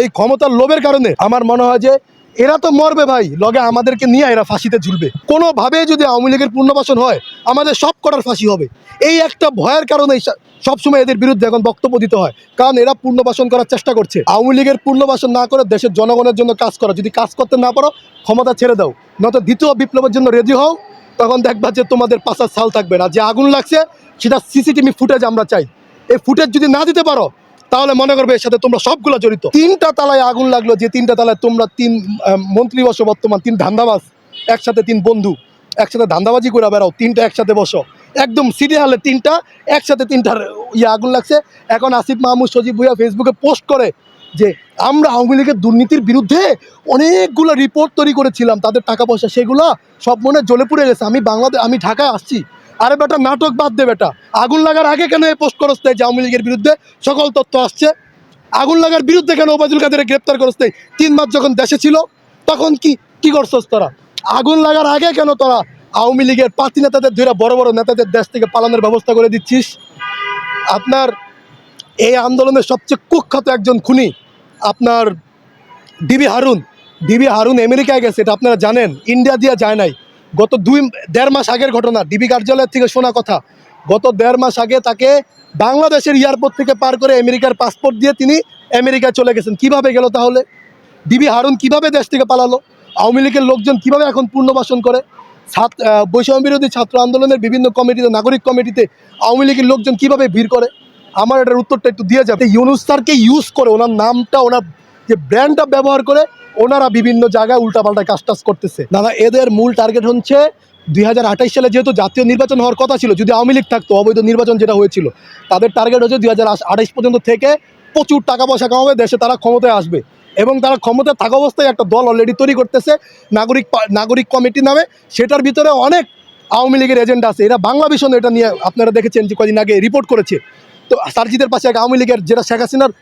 এই ক্ষমতার লোভের কারণে আমার মনে হয় যে এরা তো মরবে ভাই। লগে আমাদেরকে নিয়ে এরা ফাঁসিতে ঝুলবে। কোনোভাবে যদি আওয়ামী লীগের পুনর্বাসন হয়, আমাদের সব কটার ফাঁসি হবে। এই একটা ভয়ের কারণে সবসময় এদের বিরুদ্ধে এখন বক্তব্য দিতে হয়। কারণ এরা পুনর্বাসন করার চেষ্টা করছে। আওয়ামী লীগের পুনর্বাসন না করে দেশের জনগণের জন্য কাজ করা। যদি কাজ করতে না পারো, ক্ষমতা ছেড়ে দাও। নয়তো দ্বিতীয় বিপ্লবের জন্য রেডি হও। তখন দেখবা যে তোমাদের পাশার সাল থাকবে না। যে আগুন লাগছে, সেটা সিসিটিভি ফুটেজ আমরা চাই। এই ফুটেজ যদি না দিতে পারো তাহলে মনে করবে এর সাথে তোমরা সবগুলো জড়িত। তিনটা তালায় আগুন লাগল, যে তিনটা তালায় তোমরা তিন মন্ত্রী বসো, বর্তমান তিন ধান্দাবাজ, একসাথে তিন বন্ধু, একসাথে ধান্দাবাজি করে বেড়াও, তিনটা একসাথে বসো। একদম সিরিয়ালে তিনটা, একসাথে তিনটার ইয়ে আগুন লাগছে। এখন আসিফ মাহমুদ, সজীব ভুইয়া ফেসবুকে পোস্ট করে যে, আমরা আওয়ামী লীগের দুর্নীতির বিরুদ্ধে অনেকগুলো রিপোর্ট তৈরি করেছিলাম। তাদের টাকা পয়সা সেগুলো সব মনে জ্বলে পুড়ে গেছে। আমি বাংলাদেশ আমি ঢাকায় আসছি। আরে বেটা, নাটক বাদ দে বেটা। আগুন লাগার আগে কেন এই পোস্ট করস নাই আওয়ামী লীগের বিরুদ্ধে? সকল তথ্য আসছে। আগুন লাগার বিরুদ্ধে কেন ওবায়দুল কাদের গ্রেপ্তার করস নাই? তিন মাস যখন দেশে ছিল, তখন কি কি করছস তোরা? আগুন লাগার আগে কেন তোরা আওয়ামী লীগের পাতি নেতাদের ধরে বড় বড় নেতাদের দেশ থেকে পালানোর ব্যবস্থা করে দিচ্ছিস? আপনার এই আন্দোলনের সবচেয়ে কুখ্যাত একজন খুনি আপনার ডিবি হারুন। ডিবি হারুন আমেরিকায় গেছে, এটা আপনারা জানেন। ইন্ডিয়া দিয়ে যায় নাই। গত দুই, দেড় মাস আগের ঘটনা, ডিবি কার্যালয়ের থেকে শোনা কথা। গত দেড় মাস আগে তাকে বাংলাদেশের এয়ারপোর্ট থেকে পার করে আমেরিকার পাসপোর্ট দিয়ে তিনি আমেরিকায় চলে গেছেন। কীভাবে গেল তাহলে? ডিবি হারুন কীভাবে দেশ থেকে পালালো? আওয়ামী লীগের লোকজন কীভাবে এখন পুনর্বাসন করে? ছাত্র বৈষম্য বিরোধী ছাত্র আন্দোলনের বিভিন্ন কমিটিতে, নাগরিক কমিটিতে আওয়ামী লীগের লোকজন কীভাবে ভিড় করে? আমার এটার উত্তরটা একটু দিয়ে যাবে। ইউনুস স্যারকে ইউজ করে, ওনার নামটা, ওনার যে ব্র্যান্ডটা ব্যবহার করে ওনারা বিভিন্ন জায়গায় উল্টাপাল্টা কাজ টাজ করতেছে। দাদা, এদের মূল টার্গেট হচ্ছে দুই সালে যেহেতু জাতীয় নির্বাচন হওয়ার কথা ছিল, যদি আওয়ামী লীগ থাকতো, অবৈধ নির্বাচন যেটা হয়েছিল, তাদের টার্গেট হচ্ছে দুই পর্যন্ত থেকে প্রচুর টাকা পয়সা কামাবে, দেশে তারা ক্ষমতায় আসবে। এবং তারা ক্ষমতায় থাকা অবস্থায় একটা দল অলরেডি তৈরি করতেছে, নাগরিক নাগরিক কমিটি নামে। সেটার ভিতরে অনেক আওয়ামী লীগের এজেন্ট আছে। এরা বাংলা ভীষণ এটা নিয়ে আপনারা দেখেছেন যে কদিন আগে রিপোর্ট করেছে। তো সার্জিদের পাশে এক আওয়ামী লীগের, যেটা শেখ হাসিনার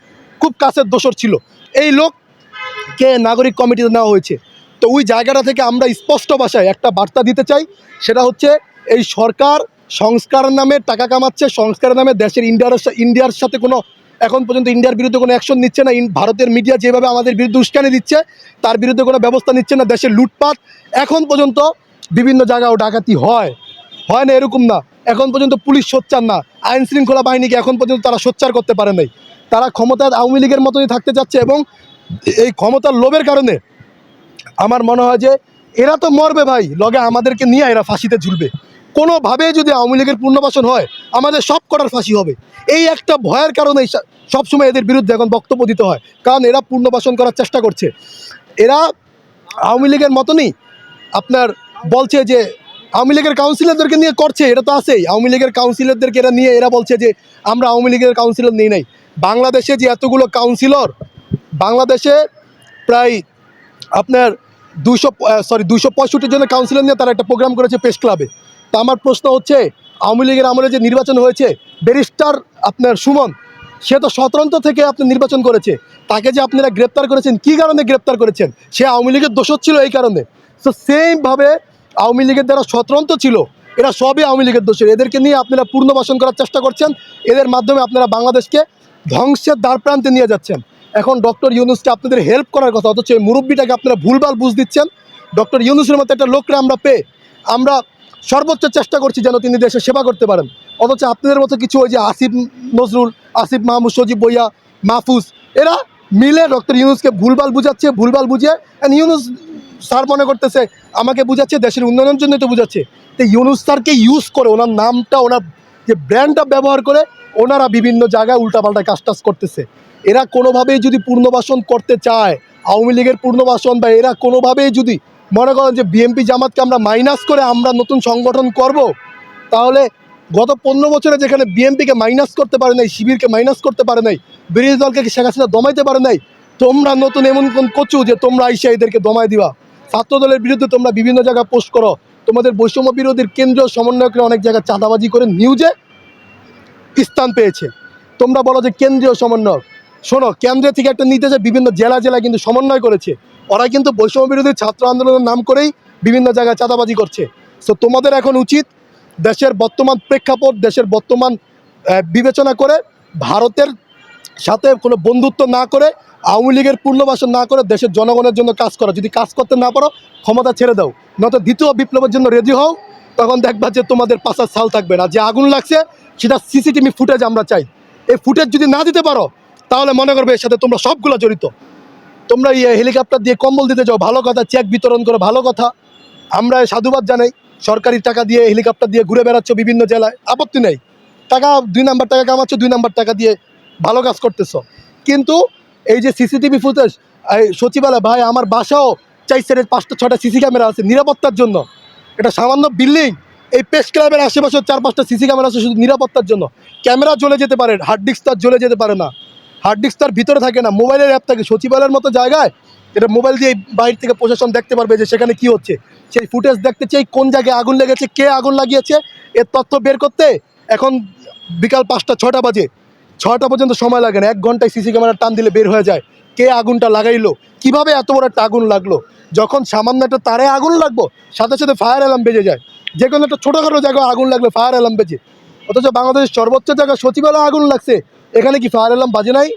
খুব কাছের দোষর ছিল। এই লোককে নাগরিক কমিটিতে নেওয়া হয়েছে। তো ওই জায়গাটা থেকে আমরা স্পষ্ট ভাষায় একটা বার্তা দিতে চাই, সেটা হচ্ছে এই সরকার সংস্কার নামে টাকা কামাচ্ছে সংস্কারের নামে দেশের ইন্ডিয়ার ইন্ডিয়ার সাথে কোনো, এখন পর্যন্ত ইন্ডিয়ার বিরুদ্ধে কোনো অ্যাকশন নিচ্ছে না ভারতের মিডিয়া যেভাবে আমাদের বিরুদ্ধে উস্কানি দিচ্ছে, তার বিরুদ্ধে কোনো ব্যবস্থা নিচ্ছে না, দেশের লুটপাট। এখন পর্যন্ত বিভিন্ন জায়গাও ডাকাতি হয়। হয় না এরকম না। এখন পর্যন্ত পুলিশ সোচ্চার না। আইন শৃঙ্খলা বাহিনীকে এখন পর্যন্ত তারা সোচ্চার করতে পারে নাই? তারা ক্ষমতার আওয়ামী লীগের মতনই থাকতে চাচ্ছে এবং এই ক্ষমতার লোভের কারণে আমার মনে হয় যে এরা তো মরবে ভাই। লগে আমাদেরকে নিয়ে এরা ফাঁসিতে ঝুলবে। কোনোভাবে যদি আওয়ামী লীগের পুনর্বাসন হয়, আমাদের সব কটার ফাঁসি হবে। এই একটা ভয়ের কারণে সবসময় এদের বিরুদ্ধে এখন বক্তব্য দিতে হয়। কারণ এরা পুনর্বাসন করার চেষ্টা করছে। এরা আওয়ামী লীগের মতনই আপনার বলছে যে আওয়ামী লীগের কাউন্সিলরদেরকে নিয়ে করছে, এটা তো আছেই। আওয়ামী লীগের কাউন্সিলরদেরকে এরা নিয়ে, এরা বলছে যে আমরা আওয়ামী লীগের কাউন্সিলর নেই নাই। বাংলাদেশে যে এতগুলো কাউন্সিলর বাংলাদেশে প্রায় আপনার দুশো সরি দুশো পঁয়ষট্টি জনের কাউন্সিলর নিয়ে তারা একটা প্রোগ্রাম করেছে প্রেস ক্লাবে তা আমার প্রশ্ন হচ্ছে, আওয়ামী লীগের আমলে যে নির্বাচন হয়েছে ব্যারিস্টার আপনার সুমন, সে তো স্বতন্ত্র থেকে আপনি নির্বাচন করেছে। তাকে যে আপনারা গ্রেপ্তার করেছেন, কি কারণে গ্রেপ্তার করেছেন? সে আওয়ামী লীগের দোষর ছিল এই কারণে। তো সেমভাবে আওয়ামী লীগের যারা স্বতন্ত্র ছিল, এরা সবই আওয়ামী লীগের দোষের এদেরকে নিয়ে আপনারা পুনর্বাসন করার চেষ্টা করছেন। এদের মাধ্যমে আপনারা বাংলাদেশকে ধ্বংসের দ্বার প্রান্তে নিয়ে যাচ্ছেন। এখন ডক্টর ইউনুসকে আপনাদের হেল্প করার কথা, অথচ এই মুরব্বীটাকে আপনারা ভুলভাল বুঝ দিচ্ছেন। ডক্টর ইউনুসের মতো একটা লোককে আমরা পেয়ে আমরা সর্বোচ্চ চেষ্টা করছি যেন তিনি দেশের সেবা করতে পারেন। অথচ আপনাদের মতো কিছু ওই যে আসিফ নজরুল, আসিফ মাহমুদ, সজিব বইয়া মাহফুজ, এরা মিলে ডক্টর ইউনুসকে ভুলভাল বুঝাচ্ছে, ভুলভাল বুঝিয়ে, and ইউনুস স্যার মনে করতেছে, আমাকে বুঝাচ্ছে, দেশের উন্নয়নের জন্য তো বুঝাচ্ছে। তো ইউনুস স্যারকে ইউজ করে, ওনার নামটা, ওনার যে ব্র্যান্ডটা ব্যবহার করে, ওনারা বিভিন্ন জায়গায় উল্টাপাল্টা কাজ টাজ করতেছে। এরা কোনোভাবেই যদি পূর্ণবাসন করতে চায়, আওয়ামী লীগের পূর্ণবাসন, বা এরা কোনোভাবেই যদি মনে করেন যে বিএনপি জামাতকে আমরা মাইনাস করে আমরা নতুন সংগঠন করব, তাহলে গত পনেরো বছরে যেখানে বিএনপিকে মাইনাস করতে পারে নাই, শিবিরকে মাইনাস করতে পারে নাই, বিরোধী দলকে শেখ হাসিনা দমাইতে পারে নাই, তোমরা নতুন এমন কোন কচু যে তোমরা আইসা এদেরকে দমাই দিবা। ছাত্র দলের বিরুদ্ধে তোমরা বিভিন্ন জায়গায় পোস্ট করো। তোমাদের বৈষম্য বিরোধীর কেন্দ্রীয় সমন্বয়করা অনেক জায়গায় চাঁদাবাজি করে নিউজে স্থান পেয়েছে। তোমরা বলো যে কেন্দ্রীয় সমন্বয়ক, শোনো, কেন্দ্র থেকে একটা নিতে বিভিন্ন জেলা জেলা কিন্তু সমন্বয় করেছে। ওরা কিন্তু বৈষম্য বিরোধী ছাত্র আন্দোলনের নাম করেই বিভিন্ন জায়গায় চাঁদাবাজি করছে। সো তোমাদের এখন উচিত দেশের বর্তমান প্রেক্ষাপট, দেশের বর্তমান বিবেচনা করে ভারতের সাথে কোনো বন্ধুত্ব না করে, আওয়ামী লীগের পূর্ণবাসন না করে দেশের জনগণের জন্য কাজ করো। যদি কাজ করতে না পারো, ক্ষমতা ছেড়ে দাও। নয়তো দ্বিতীয় বিপ্লবের জন্য রেডি হও, তখন দেখবা যে তোমাদের পাশার সাল থাকবে না। যে আগুন লাগছে, সেটা সিসিটিভি ফুটেজ আমরা চাই। এই ফুটেজ যদি না দিতে পারো, তাহলে মনে করবে এর সাথে তোমরা সবগুলো জড়িত। তোমরা ইয়ে হেলিকপ্টার দিয়ে কম্বল দিতে যাও, ভালো কথা, চেক বিতরণ করো, ভালো কথা। আমরা সাধুবাদ জানাই, সরকারি টাকা দিয়ে হেলিকপ্টার দিয়ে ঘুরে বেড়াচ্ছ বিভিন্ন জেলায়, আপত্তি নেই। টাকা দুই নাম্বার টাকা কামাচ্ছ, দুই নাম্বার টাকা দিয়ে ভালো কাজ করতেছ। কিন্তু এই যে সিসিটিভি ফুটেজ সচিবালয়, ভাই, আমার বাসাও চাই সেটের পাঁচটা ছটা সিসি ক্যামেরা আছে নিরাপত্তার জন্য। এটা সামান্য বিল্ডিং, এই প্রেস ক্লাবের আশেপাশে চার পাঁচটা সিসি ক্যামেরা আছে শুধু নিরাপত্তার জন্য। ক্যামেরা জ্বলে যেতে পারে, হার্ড ডিস্ক তার জ্বলে যেতে পারে না। হার্ড ডিস্ক তার ভিতরে থাকে না, মোবাইলের অ্যাপ থাকে। সচিবালয়ের মতো জায়গায় এটা মোবাইল দিয়ে বাইরে থেকে প্রশাসন দেখতে পারবে যে সেখানে কি হচ্ছে। সেই ফুটেজ দেখতে চাই কোন জায়গায় আগুন লেগেছে, কে আগুন লাগিয়েছে, এর তথ্য বের করতে এখন বিকাল পাঁচটা ছটা বাজে। ছটা পর্যন্ত সময় লাগে না। এক ঘন্টায় সিসি ক্যামেরা টান দিলে বের হয়ে যায়। কে আগুনটা লাগাইলো? কীভাবে এত বড় একটা আগুন লাগল? যখন সামান্য একটা তারে আগুন লাগবো, সাথে সাথে ফায়ার অ্যালার্ম বেজে যায়। যে কোনো একটা ছোটোখাটো জায়গায় আগুন লাগলে ফায়ার অ্যালার্ম বেজে। অথচ বাংলাদেশের সর্বোচ্চ জায়গায় সচিবালয় আগুন লাগছে। এখানে কি ফায়ার অ্যালার্ম বাজে নাই?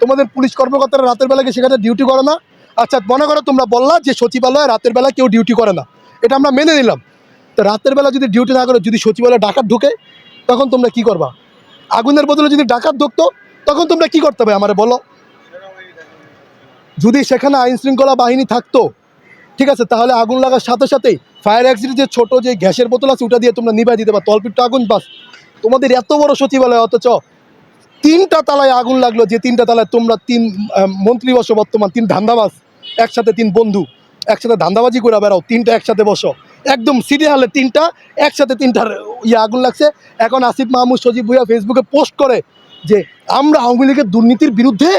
তোমাদের পুলিশ কর্মকর্তারা রাতের বেলা কি সেখানে ডিউটি করে না? আচ্ছা মনে করো তোমরা বললা যে সচিবালয়ে রাতের বেলা কেউ ডিউটি করে না। এটা আমরা মেনে নিলাম। তো রাতের বেলা যদি ডিউটি না করে যদি সচিবালয়ে ডাকাত ঢুকে, তখন তোমরা কি করবা? আগুনের বদলে যদি ডাকাত ঢুকতো তখন তোমরা কি করতে হবে আমারে বলো? যদি সেখানে আইন শৃঙ্খলা বাহিনী থাকতো, ঠিক আছে, তাহলে আগুন লাগার সাথে সাথেই ফায়ার অ্যাক্সিডেন্ট যে ছোটো যে গ্যাসের বোতল আছে, ওটা দিয়ে তোমরা নিভাই দিতে পারো। তলপিটটা আগুন, বাস। তোমাদের এত বড় সচিবালয়, অথচ তিনটা তালায় আগুন লাগল, যে তিনটা তালায় তোমরা তিন মন্ত্রী বসো বর্তমান, তিন ধান্দাবাজ, একসাথে তিন বন্ধু, একসাথে ধান্দাবাজি করে বেড়াও, তিনটা একসাথে বসো। একদম সিরিয়ালে তিনটা, একসাথে তিনটার ইয়ে আগুন লাগছে। এখন আসিফ মাহমুদ, সজীব ভুইয়া ফেসবুকে পোস্ট করে যে, আমরা আওয়ামী লীগের দুর্নীতির বিরুদ্ধে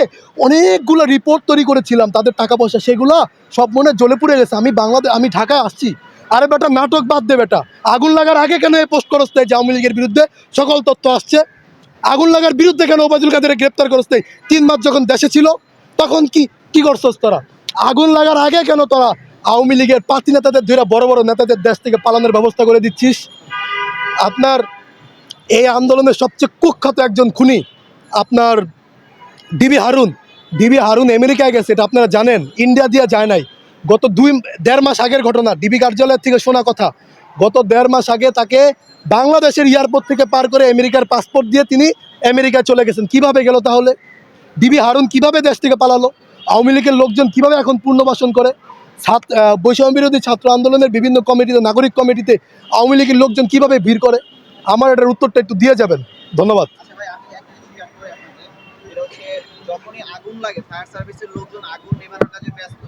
অনেকগুলো রিপোর্ট তৈরি করেছিলাম, তাদের টাকা পয়সা সেগুলো সব মনে জ্বলে পুড়ে গেছে। আমি বাংলাদেশ আমি ঢাকায় আসছি। আরে বেটা, নাটক বাদ দে বেটা। আগুন লাগার আগে কেন পোস্ট করস যে আওয়ামী লীগের বিরুদ্ধে সকল তথ্য আসছে? আগুন লাগার বিরুদ্ধে কেন ওবায়দুল কাদের গ্রেপ্তার করস তিন মাস যখন দেশে ছিল, তখন কি কি করছস তোরা? আগুন লাগার আগে কেন তোরা আওয়ামী লীগের পার্টি নেতাদের ধরে বড় বড় নেতাদের দেশ থেকে পালানোর ব্যবস্থা করে দিচ্ছিস। আপনার এই আন্দোলনের সবচেয়ে কুখ্যাত একজন খুনি আপনার ডিবি হারুন। ডিবি হারুন আমেরিকায় গেছে, এটা আপনারা জানেন। ইন্ডিয়া দিয়ে যায় নাই। গত দুই, দেড় মাস আগের ঘটনা, ডিবি কার্যালয়ের থেকে শোনা কথা। গত দেড় মাস আগে তাকে বাংলাদেশের এয়ারপোর্ট থেকে পার করে আমেরিকার পাসপোর্ট দিয়ে তিনি আমেরিকায় চলে গেছেন। কীভাবে গেল তাহলে? ডিবি হারুন কীভাবে দেশ থেকে পালালো? আওয়ামী লীগের লোকজন কীভাবে এখন পুনর্বাসন করে? বৈষম্য বিরোধী ছাত্র আন্দোলনের বিভিন্ন কমিটিতে, নাগরিক কমিটিতে আওয়ামী লীগের লোকজন কীভাবে ভিড় করে? আমার এটার উত্তরটা একটু দিয়ে যাবেন। ধন্যবাদ। আচ্ছা লোকজন আগুন কাজে ব্যস্ত